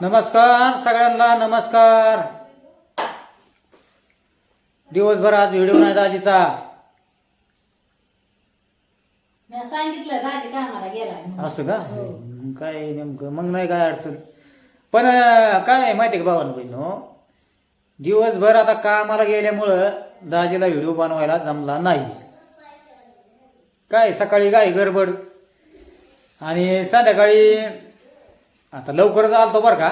नमस्कार सगळ्यांना नमस्कार. दिवसभर आज व्हिडिओ नाही दाजीचा. मी सांगितलं कामाला. असं का? हो. मग काय नेमकं? मग नाही काय अडचण. पण अं, काय आहे माहिती आहे का भावानं बहिणो दिवसभर आता कामाला गेल्यामुळं दाजीला व्हिडिओ बनवायला जमला नाही. काय सकाळी काय गडबड? आणि संध्याकाळी आता लवकरच आलतो बरं का?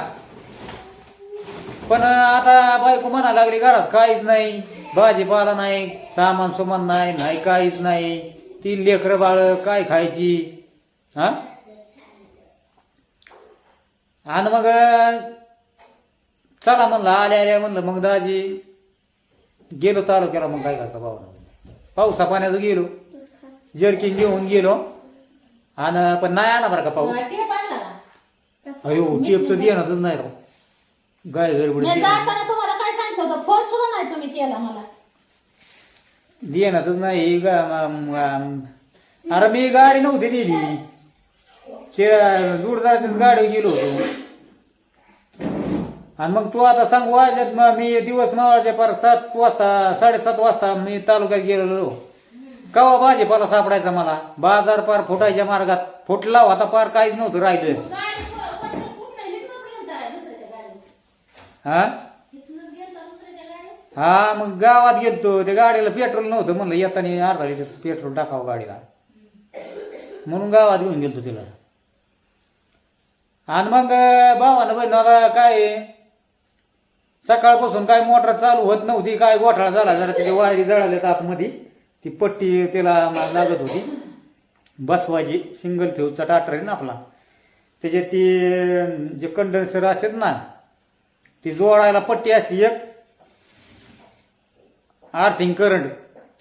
पण आता बायको म्हणा लागली घरात काहीच नाही भाजीपाला नाही सामान सुमान नाही नाही काहीच नाही. तीन लेकरं बाळ काय खायची? हा? आणि मग चला म्हणलं आल्या आल्या म्हणलं मग दाजी गेलो तालुक्याला मग काय करता भाऊ पावसा पाण्याचं गेलो जर्किन घेऊन गेलो. आणि पण नाही आला बरं का पाऊस? टेप? अयो टेपचं देणारच नाही राव. गाय गडबड मी जाताना तुम्हाला काय सांगितलं होतं? फोन सुद्धा नाही तुम्ही केला मला. देणारच नाही गा- म- म- अरे मी गाडी नव्हती नेली. ते जोरदारातच गाडी गेलो होतो. आणि मग तू आता सांग वाजल्यात मग मी दिवस मावळाच्या पार सात वाजता साडेसात वाजता मी तालुक्यात गेलेलो. कवा भाजीपाला सापडायचा मला? बाजार पार फुटायच्या मार्गात फुटला होता पार काहीच नव्हतं राहिलं. गाडी कुठं- कुठं- कुठं नाही, इथनंच घेऊन जाय दुसऱ्याच्या गाडीत. हा? हा मग गावात गेलतो. त्या गाडीला पेट्रोल नव्हतं म्हणलं येताना अर्धा लिटर पेट्रोल टाकावं गाडीला. म्हणून गावात घेऊन गेलतो तिला. आणि मग भावानं बहिणाला काय सकाळपासून काय मोटर चालू होत नव्हती काय गोठाळा झाला जरा त्याची वायरी जळाल्यात आतमध्ये ती पट्टी त्याला लागत होती. बसवायची सिंगल फ्यूजचा टाटर आहे ना आपला. त्याच्यात ती जे कंडेन्सर असतात ना ती जोडायला पट्टी असते एक. आर्थिंग करंट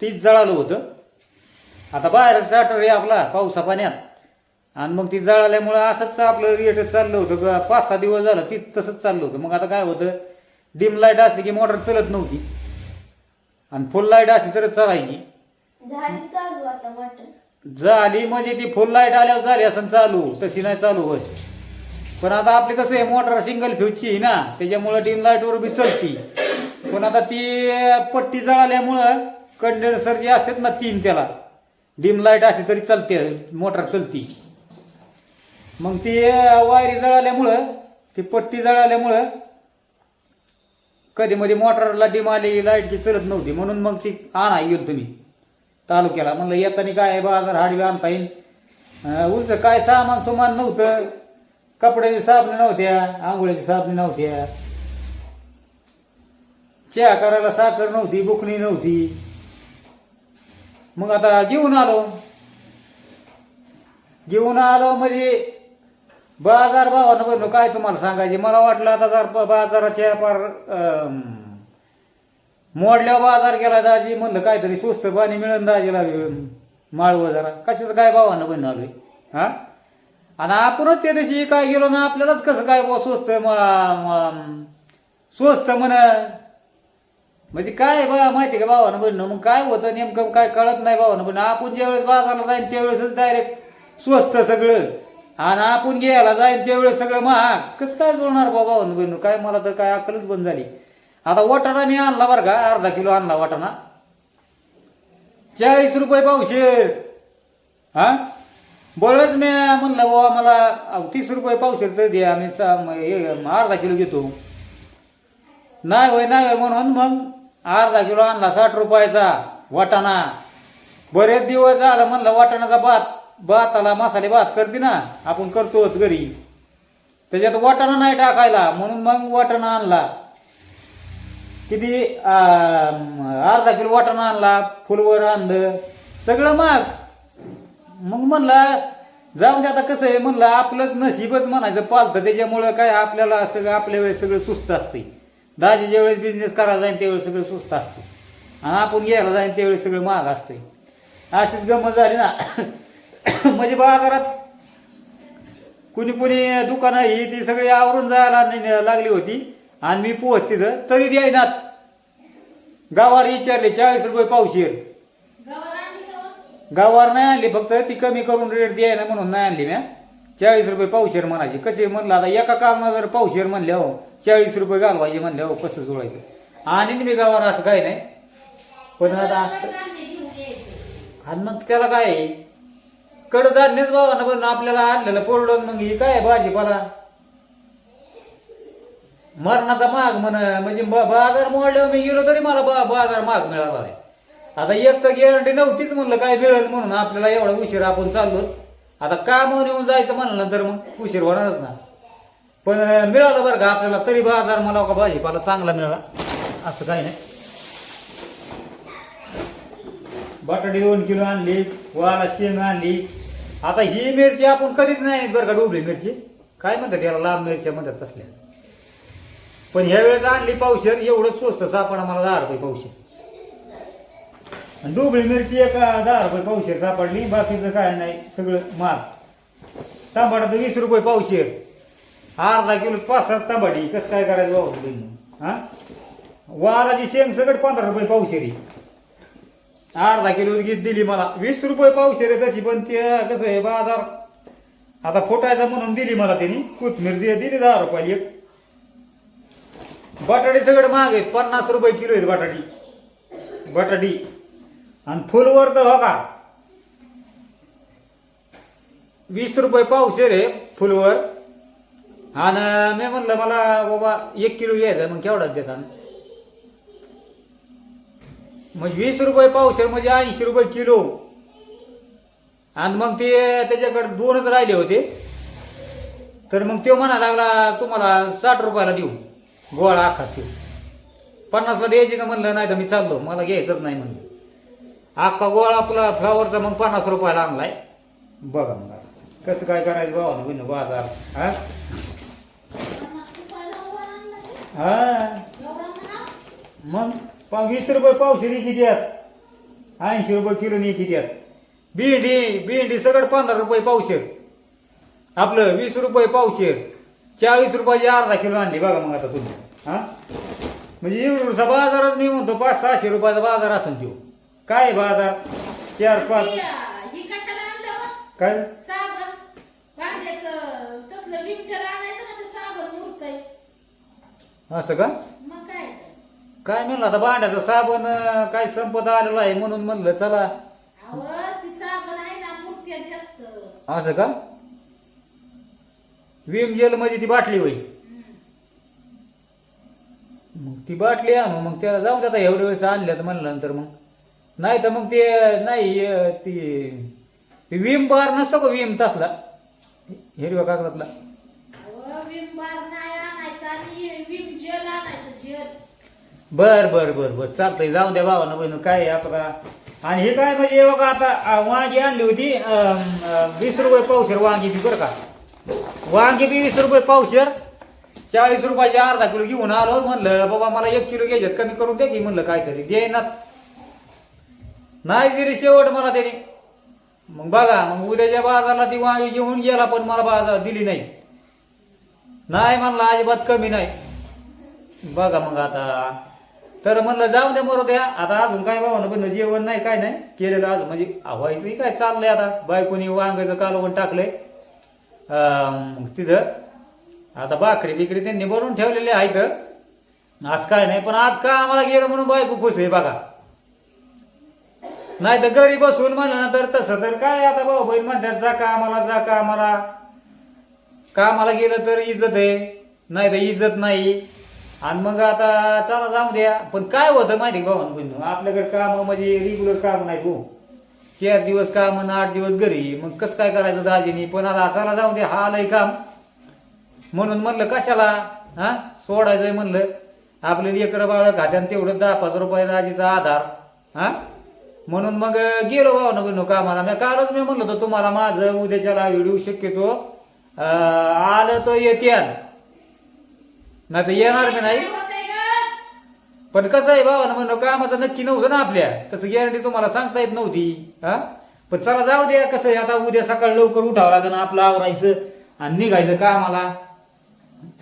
तीच जळालं होतं. आता बाहेर चाटर आहे आपला पावसा पाण्यात. आणि मग ती जळाल्यामुळं असंच आपलं रेट चाललं होतं. ग- पाच सहा दिवस झालं ती तसंच चाललं होतं. मग आता काय होतं? डिम लाइट असली की मोटर चलत नव्हती. आणि फुल लाइट असली तरच चालायची. झाली म्हणजे ती फुल लाइट आल्यावर झाली असं चालू तशी नाही चालू होत. पण आता आपली कसं आहे मोटर सिंगल फ्यूजची आहे ना त्याच्यामुळं डिम लाईटवर बी चलती. पण आता ती पट्टी जळाल्यामुळं कंडेन्सर जे असतात ना तीन त्याला डिम लाइट असली तरी चालते मोटर चलती. मग ती वायरी जळाल्यामुळं ती पट्टी जळाल्यामुळं कधी मध्ये मोटरला डिम आली लाईटची चलत नव्हती. म्हणून मग ती आणा येईल तुम्ही तालुक्याला. म्हणलं येताना काय बाजार हाडवी आणता येईल अं, उलचं काय सामान सुमान नव्हतं. कपड्याची साबणी नव्हत्या आंघोळ्याची साबणी नव्हत्या. चहा करायला साखर नव्हती बुकणी नव्हती. मग आता घेऊन आलो. घेऊन आलो म्हणजे बाजार भावानं बनलो काय तुम्हाला सांगायचे? मला वाटलं आता जर बाजाराच्या पार मोडल्या बाजार गेला दाजी म्हणलं काहीतरी स्वस्त पाणी मिळून दाजीला माळव जरा. कशाचं काय भावानं बनवलं आलोय? हा? आणि आपणच त्या दिवशी काय गेलो ना आपल्यालाच कसं काय बुवा स्वस्त म- स्वस्त म्हण. म्हणजे काय बा माहिती का भावानं म्हणणं? मग काय होतं नेमकं काय कळत नाही भावानं बनणं आपण ज्यावेळेस बाजारला जाईन त्यावेळेसच डायरेक्ट स्वस्त सगळं. आणि आपण घ्यायला जाईन त्यावेळेस सगळं महाग. कसं काय बोलणार बा भावानं बहिणू काय मला तर काय अक्कलच बंद झाली. आता वाटाणा मी आणला बरं का? अर्धा किलो आणला वाटाणा. चाळीस रुपये पावशेर. हा? बळच मी म्हणलं बाबा मला तीस रुपये पावशेर तर द्या मी हे, अर्धा किलो घेतो. नाही होय नाही होय म्हणून मग अर्धा किलो आणला साठ रुपयाचा वाटाणा. बरेच दिवस झालं म्हणलं वाटाणाचा भात भाताला मसाले भात करते ना आपण करतो घरी. त्याच्यात वाटाणा नाही टाकायला म्हणून मग वाटाणा आणला. किती अर्धा किलो वाटाणा आणला फुलवर आणलं सगळं मग. मग म्हणला जाऊन दे आता कसं आहे म्हणलं आपलंच नशीबच म्हणायचं पालतं त्याच्यामुळं काय आपल्याला सगळं आपल्या वेळेस सगळं सुस्त असते दाजी ज्यावेळेस बिझनेस करायला जाईल त्यावेळेस सगळं सुस्त असते आणि आपण घ्यायला जाईल त्यावेळेस सगळं महाग असते अशीच गमत झाली ना. म्हणजे बाजारात कुणी कुणी दुकानं ही ती सगळी आवरून जायला लागली होती. आणि मी पोहोच तिथं. तरी द्यायनात. गावावर विचारले चाळीस रुपये पावशेर. गावावर नाही आणली फक्त ती कमी करून रेट द्यायला म्हणून नाही आणली म्या. चाळीस रुपये पावशेर म्हणायचे. कसे म्हणलं आता एका कामाला जर पावशेर म्हणल्या हो चाळीस रुपये घालवायचे म्हणल्या हो कसं जोडायचं आणि मी गावावर असं काही नाही. पण आता असं आणि मग त्याला काय कडधान्यच बाबा पण आपल्याला आणलेलं पोरडून मग ही काय भाजीपाला? मरणाचा माग म्हण म्हणजे बाजार मोडल्यावर मी गेलो तरी मला बा- बाजार माग मिळाला आहे आता एक तर गॅरंटी नव्हतीच म्हणलं काय मिळेल म्हणून आपल्याला एवढा उशीर आपण चाललो. आता कामावर येऊन जायचं म्हणलं तर मग? उशीर होणारच ना. पण मिळालं बरं का आपल्याला तरी बाजार मला का भाजीपाला चांगला मिळाला. असं काही नाही. बटाटे दोन किलो आणली वाला शेंग आणली. आता ही मिरची आपण कधीच नाही बरं का डोबली मिरची. काय म्हणतात याला लांब मिरच्या म्हणतात तसल्या. पण ह्या वेळेस आणली पावशेर एवढं स्वस्त सापडा मला दहा रुपये पावशेर. आणि डोबळी मिरची एक दहा रुपये पावशेर सापडली. बाकीचं काय नाही सगळं माल. तांबाडाचं वीस रुपये पावशेर. अर्धा किलो पाच सात तांबाडी. कसं काय करायचं बाबा तुम्ही? वालाची शेंग सगळं पंधरा रुपये पावशेरी अर्धा किलो गीत दिली मला. वीस रुपये पावशेर आहे तशी पण ते कसं आहे बाजार आता फुटायचा म्हणून दिली मला त्यांनी. कोथमीर दि- दिली दहा रुपये एक. बटाटे सगळं महाग आहेत. पन्नास रुपये किलो आहेत बटाटी. बटाटी. आणि फुलवर तर हो का? वीस रुपये पावशेर आहे फुलवर. आणि मी म्हणलं मला बाबा एक किलो यायचं मग केवढाच देता? मग वीस रुपये पावशेर म्हणजे ऐंशी रुपये किलो. आणि मग ते त्याच्याकडे दोनच राहिले होते. तर मग तो म्हणा लागला तुम्हाला साठ रुपयाला देऊ. गोळा आखा देऊ. पन्नासला द्यायची का म्हणलं नाही तर मी चाललो. मला घ्यायचंच नाही म्हणलं. अख्खा गोळा आपला फ्लावरचा मग पन्नास रुपयाला आणलाय बघा मग आता. कसं काय करायचं बाबा बहिण बाजार. हा? हा? मग पा वीस रुपये पावशेरी किती आहेत? ऐंशी रुपये किलोनी किती आहेत? भेंडी भेंडी सगळं पंधरा रुपये पावशेर. आपलं वीस रुपये पावशेर. चाळीस रुपयाची अर्धा किलो आणली बघा मग आता तुम्ही. हा? म्हणजे एवढा बाजारच मी म्हणतो पाच सहाशे रुपयाचा बाजार असेल तो. काय बाजार? चार पाच. ही, अं, कशाला आणलं? काय? साबण. भांड्याचं. तसलं विमचर आणायचं ना ते साबण मुरतय. असं का? मग काय तर. काय म्हणलं आता भांड्याचं साबण अं, काय संपत आलेलं आहे म्हणून म्हणलं चला. अहो ती साबण आहे ना मुरत्या जास्त. असं का? विम जेल मध्ये ती बाटली होई हम्म. मग ती बाटली आणू मग त्याला जाऊन आता एवढ्या वेळेस आणल्यात म्हणलं नंतर मग. नाही तर मग ते नाही ती ती विम बार नसतो का विम तसला? हिरव्या कागदातला. बार बर बर बर चालतंय जाऊन द्या बाबा ना बहिण काय आपला? आणि हे काय म्हणजे बघा आता वांगी आणली होती वीस रुपये पावशेर वांगी बी बरं का. वांगी बी वीस रुपये पावशेर चाळीस रुपयाचे अर्धा किलो घेऊन आलो म्हणलं बाबा मला एक किलो घ्यायच्यात कमी करून दे की म्हणलं काहीतरी. देईनात. नाही दिली शेवट मला त्याने. मग बघा मग उद्याच्या बाजारला ती वांगी घेऊन गेला पण मला बाजार दिली नाही. नाही म्हणलं अजिबात कमी नाही. बघा मग आता. तर म्हणलं जाऊ द्या मरू द्या. आता अजून काय भावना पण जेवण नाही काय नाही. केलेलं अजून. म्हणजे व्हायचंही काय चाललंय आता. बायकोनी वांग्याचं कालवण टाकलंय. मग तिथं. आता भाकरी बिकरी त्यांनी बनवून आहे का आज काय नाही पण आज का आम्हाला गेलं म्हणून बायको खुश आहे बघा. नाही तर घरी बसून म्हणलं ना तर तसं तर काय आता भाऊ बहीण म्हणतात जा का आम्हाला जा का आम्हाला? कामाला गेलं तर इज्जत आहे? नाही तर इज्जत नाही. आणि मग आता चला जाऊ द्या. पण काय होतं माहिती भाऊ? बहिण आपल्याकडे काम म्हणजे रेग्युलर काम नाही भाऊ. चार दिवस काम आणि आठ दिवस घरी. मग कसं काय करायचं दाजीनी? पण आता चला जाऊ द्या. हा आलंय काम. म्हणून म्हणलं कशाला? हा? सोडायचंय म्हणलं. आपले लेकर बाळ खात्यान तेवढं दहा पाच रुपये दाजीचा आधार. हा? म्हणून मग गेलो भावना बहिणू कामाला मी कालच मी म्हणलं होतं तुम्हाला माझं उद्याच्याला व्हिडिओ शक्यतो आलं तर येते नाही तर येणार मी नाही. पण कसं आहे बाबा म्हणलं कामाचं नक्की नव्हतं ना आपल्या. तसं गॅरंटी तुम्हाला सांगता येत नव्हती हा? पण चला जाऊ द्या कसं आहे आता उद्या सकाळी लवकर उठावं लागेल आपलं आवरायचं आणि निघायचं कामाला.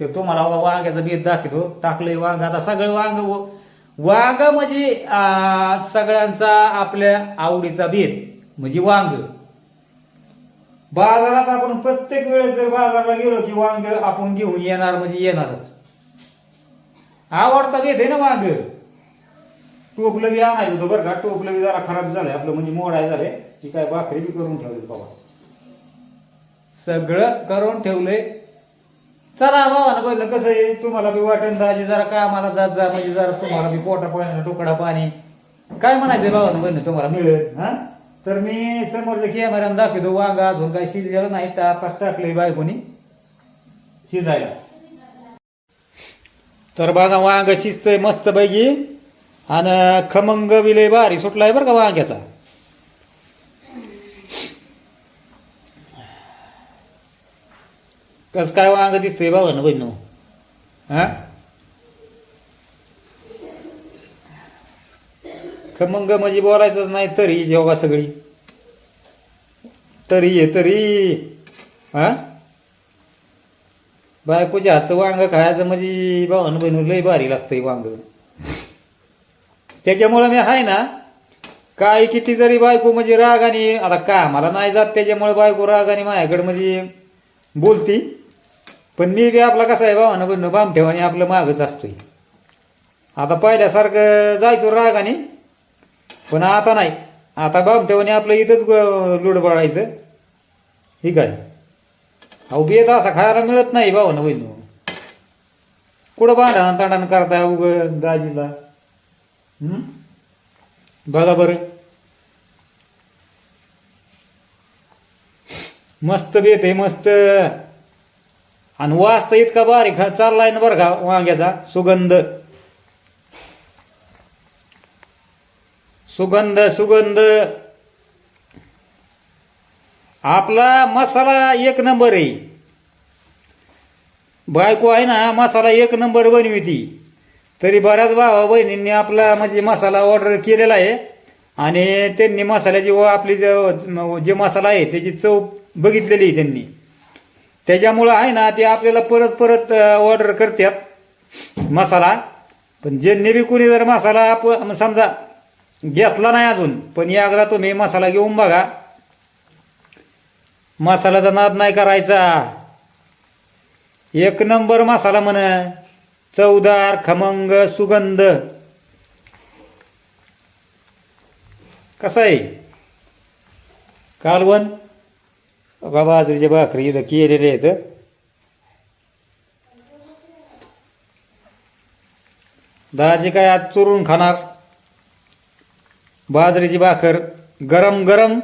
ते तुम्हाला बघा वांग्याचं बीज दाखवतो. टाकलंय वांग आता सगळं वांग वांग म्हणजे सगळ्यांचा आपल्या आवडीचा भेद म्हणजे वांग. बाजारात आपण प्रत्येक वेळेस जर बाजारला गेलो की वांग आपण घेऊन येणार म्हणजे येणारच. आवडता घेते ना वांग. टोपलं बी आणायचं होतं बरं का. टोपलं बी जरा खराब झालंय. आपलं म्हणजे मोडाय झालंय. की काय भाकरी बी करून ठेवली बाबा. सगळं करून ठेवलंय. चला भावानं बघलं कसं आहे? तुम्हाला बी वाटेल दाजी जरा कामाला जात जा म्हणजे जरा तुम्हाला बी पोटा पाण्याचा तुकडा पाणी. काय म्हणायचं भावानं बघणं तुम्हाला मिळेल हा? तर मी समोरच्या कॅमेऱ्यानं दाखवतो वांगा अजून काही शिजलेलं नाही तर आताच टाकलंय बायकोनी. शिजायला. तर बघा वांग शिजतंय मस्त पैकी आणि खमंग विलय भारी सुटलाय बरं का वांग्याचा? कस काय वांग दिसतंय बघा ना बहिण. हा? खमंग म्हणजे बोलायचंच नाही तरी जेव्हा सगळी. तरी ये तरी. हा? बायकोच्या हातचं वांग खायचं म्हणजे भावानं बहिण लय भारी लागतंय वांग. त्याच्यामुळं मी आहे ना काय किती जरी बायको म्हणजे रागाने आता का मला नाही जात त्याच्यामुळे बायको रागाने माझ्याकडे म्हणजे बोलती. पण मी बी आपला कसं आहे भावानं बहिण बाम ठेवाने आपलं मागच असतोय. आता पहिल्यासारखं जायचो रागाने पण आता नाही. आता बाम ठेवाने आपलं इथंच लुड बळायचं. ठीक आहे अहो बेत असा खायला मिळत नाही भावानं बहिणू. कुठं भांडण तांडण करताय उग दाजीला? बघा बरं. मस्त बेत आहे मस्त. आणि वास तर इतका बारीक चाललाय ना बरं का वांग्याचा. सुगंध. सुगंध सुगंध. आपला मसाला एक नंबर आहे. बायको आहे ना मसाला एक नंबर बनविती तरी बऱ्याच भावा बहिणींनी आपला म्हणजे मसाला ऑर्डर केलेला आहे. आणि त्यांनी मसाल्याची व आपली जे मसाला आहे त्याची चव बघितलेली आहे त्यांनी. त्याच्यामुळं आहे ना ते आपल्याला परत परत ऑर्डर करतात मसाला. पण ज्यांनी बी कोणी जर मसाला आप- समजा घेतला नाही अजून पण एकदा तुम्ही मसाला घेऊन बघा. मसाल्याचा नाद नाही करायचा. एक नंबर मसाला म्हण चवदार खमंग सुगंध. कसं आहे? कालवण? बाबा बाजरीच्या भाकरी इथं केलेले आहेत. दाजी काय आज चुरून खाणार? बाजरीची भाकर गरम गरम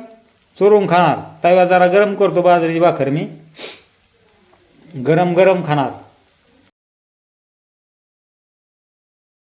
चुरून खाणार. तव्या जरा गरम करतो बाजरीची भाकर मी. गरम गरम खाणार.